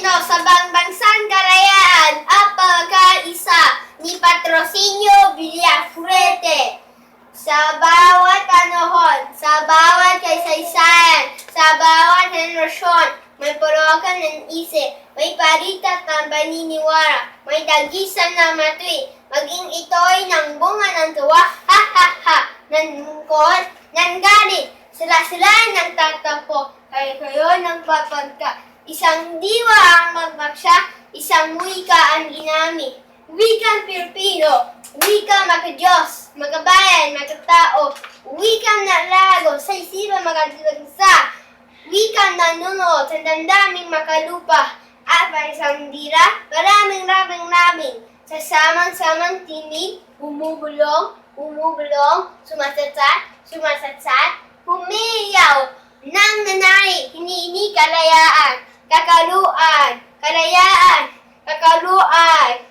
Pilipino sa Bangbangsang Kalayaan at pagkaisa ni Patrocinio Villafrete. Sa bawat panahon, sa bawat kaysaysayan, sa bawat henerasyon, may pulukan ng isip, may paritat ng paniniwala, may dagisan na matui, maging ito'y ng bunga ng tuwa, ha ha ha, ng lungkot, ng galit, sila-sila ng tatapo, kaya kayo nagpapagka, isang diwa ang magbaksya, isang wika ang ginamit. Wikang Pilipino, wika magka-Diyos, magkabayan, magkatao, wikang nalago sa isipan magkatagsa, wikang nanunood sa dandaming makalupa, at para isang dira, maraming raming raming, sa samang-samang tinig, bumubulong, bumubulong, sumasatsat, sumasatsat, humiyaw, nang nanay, hinini kalayaan, kakaluan, kalayaan, kakaluan,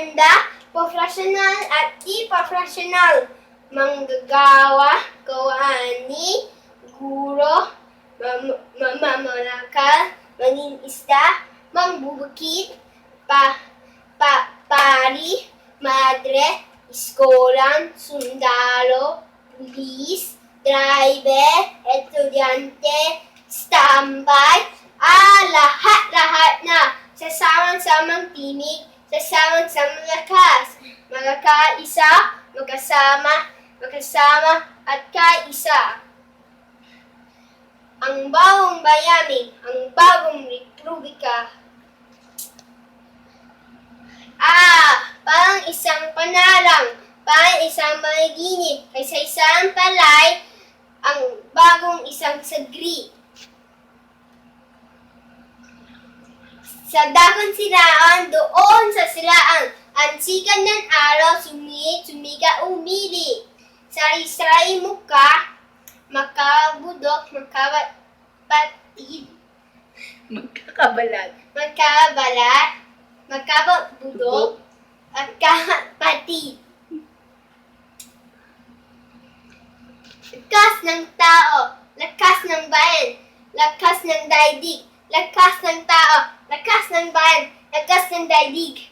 bata, matanda, professional at di-professional, manggagawa, kawani, guro, mam- mamamalakal, manging isda, mangbubukid, pa, pa, pari, madre, iskolan, sundalo, pulis, driver, estudyante, standby, ah, lahat-lahat na sa samang-samang tinig, sa samang-samang lakas, magkakaisa, magkasama, magkasama, at kaisa. Ang bagong bayani, ang bagong republika. Ah, parang isang panalang, parang isang magiginit, kaysa isang palay, ang bagong isang sagri. Sa dagon silaan, doon sa silaan, ang sikat ng araw, sumingit, sumiga, umili. Sari-sari muka, makabudok, makapatid, Magkakabalag. magkabalat, magkabudok, at kapatid. Lakas ng tao, lakas ng bayan, lakas ng daigdig, lakas ng tao, lakas ng bayan, lakas ng daigdig.